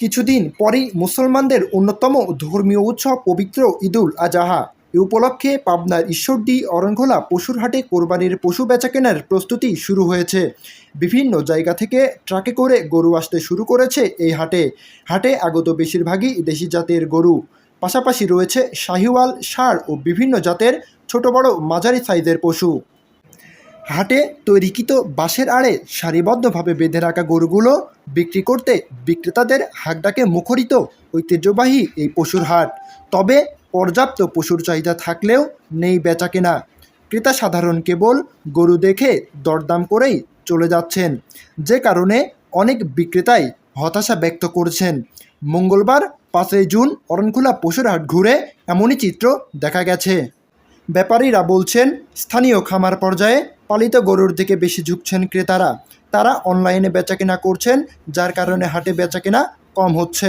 কিছুদিন পরেই মুসলমানদের অন্যতম ধর্মীয় উৎসব পবিত্র ঈদুল আজাহা। এ উপলক্ষে পাবনার ঈশ্বরদী অরণখোলা পশুর হাটে কোরবানির পশু বেচাকেনার প্রস্তুতি শুরু হয়েছে। বিভিন্ন জায়গা থেকে ট্রাকে করে গরু আসতে শুরু করেছে এই হাটে। হাটে আগত বেশিরভাগই দেশি জাতের গরু। পাশাপাশি রয়েছে শাহিওয়াল, ষাঁড় ও বিভিন্ন জাতের ছোট বড় মাঝারি সাইজের পশু। হাটে তৈরিকৃত বাঁশের আড়ে সারিবদ্ধভাবে বেঁধে রাখা গরুগুলো বিক্রি করতে বিক্রেতাদের হাকডাকে মুখরিত ঐতিহ্যবাহী এই পশুর হাট। তবে পর্যাপ্ত পশুর চাহিদা থাকলেও নেই বেচাকেনা ক্রেতা সাধারণ কেবল গরু দেখে দরদাম করেই চলে যাচ্ছেন। যে কারণে অনেক বিক্রেতাই হতাশা ব্যক্ত করছেন। মঙ্গলবার পাঁচই জুন অরণখোলা পশুর হাট ঘুরে এমনই চিত্র দেখা গেছে। ব্যাপারীরা বলছেন, স্থানীয় খামার পর্যায়ে পালিত গরুর দিকে বেশি ঝুঁকছেন ক্রেতারা। তারা অনলাইনে বেচাকেনা করছেন, যার কারণে হাটে বেচাকেনা কম হচ্ছে।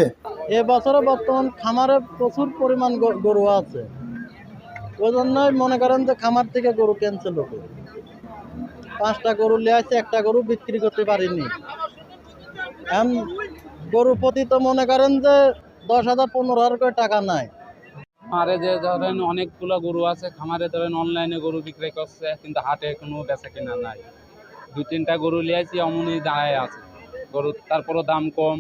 এ বছরে বর্তমান খামারে প্রচুর পরিমাণ গরু আছে। ওই জন্যই মনে করেন যে খামার থেকে গরু ক্যান্সেল হবে পাঁচটা গরু নিয়ে আসছে, একটা গরু বিক্রি করতে পারিনি। এখন গরু প্রতি তো মনে করেন যে দশ হাজার, পনেরো হাজার করে টাকা নাই। খামারে যে ধরেন অনেকগুলো গরু আছে, খামারে ধরেন অনলাইনে গরু বিক্রয় করছে, কিন্তু হাটে কোনো বেচা কেনা নাই। দু তিনটা গরু লিয়েছি অমনি দাঁড়ায় আছে। গরু, তারপরও দাম কম।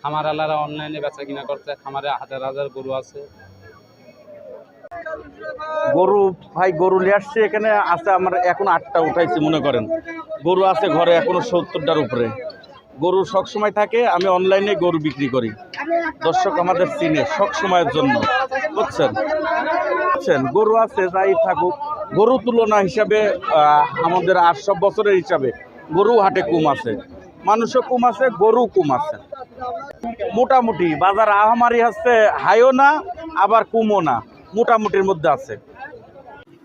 খামার আলারা অনলাইনে বেচা কিনা করছে, খামারে হাজার হাজার গরু আছে। গরু, ভাই, গরু নিয়ে আসছে এখানে, আছে আমার এখন আটটা উঠাইছি, মনে করেন। গরু আছে ঘরে এখনও সত্তরটার উপরে। গরু সব সময় থাকে, আমি অনলাইনে গরু বিক্রি করি। দর্শক আমাদের চিনে সব সময়ের জন্য, বুঝছেন? বুঝছেন? গরু আছে, যাই থাকুক। গরু তুলনা হিসাবে আমাদের সব বছরের হিসাবে গরু হাটে কম আছে। মানুষও কম আছে গরু কম আছে। মোটামুটি বাজার আহামারি হচ্ছে হাইও না, আবার কমও না, মোটামুটির মধ্যে আছে।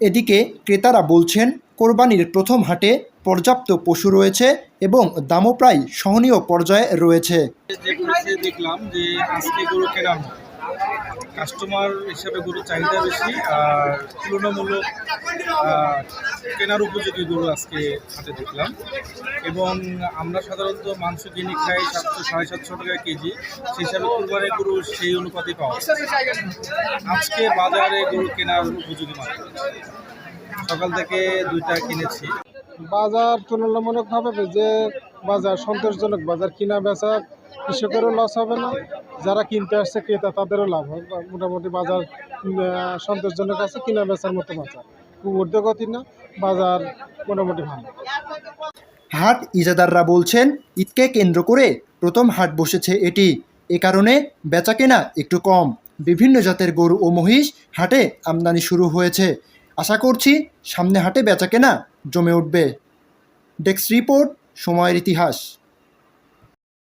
এদিকে ক্রেতারা বলছেন কোরবানির প্রথম হাটে পর্যাপ্ত পশু রয়েছে এবং দামও প্রায় সহনীয় পর্যায়ে রয়েছে। দেখলাম যে আজকে গরু কেনা কাস্টমার হিসাবে গরু চাহিদা বেশি আর তুলনামূলক কেনার উপযোগী গরু আজকে হাতে দেখলাম। এবং আমরা সাধারণত মাংস কিনে খাই সাতশো, সাড়ে সাতশো টাকা কেজি। সেই হিসাবে কুরবানির গরু সেই অনুপাতে পাওয়া আজকে বাজারে গরু কেনার উপযোগী মাত্র সকাল থেকে দুইটা কিনেছি। বাজার তুলনামূলকভাবে যে বাজার সন্তোষজনক বাজার কিনা বেচা কৃষকেরও লস হবে না। যারা কিনতে আসছে ক্রেতা তাদেরও লাভ হবে। মোটামুটি বাজার সন্তোষজনক আছে কিনা বেচার মতো বাজার। খুব ঊর্ধ্বগতি না বাজার মোটামুটি ভালো। হাট ইজাদাররা বলছেন ঈদকে কেন্দ্র করে প্রথম হাট বসেছে এটি। এ কারণে বেচাকেনা একটু কম। বিভিন্ন জাতের গরু ও মহিষ হাটে আমদানি শুরু হয়েছে। আশা করছি সামনে হাটে বেচা কেনা জমে উঠবে। ডেস্ক রিপোর্ট সময়ের ইতিহাস।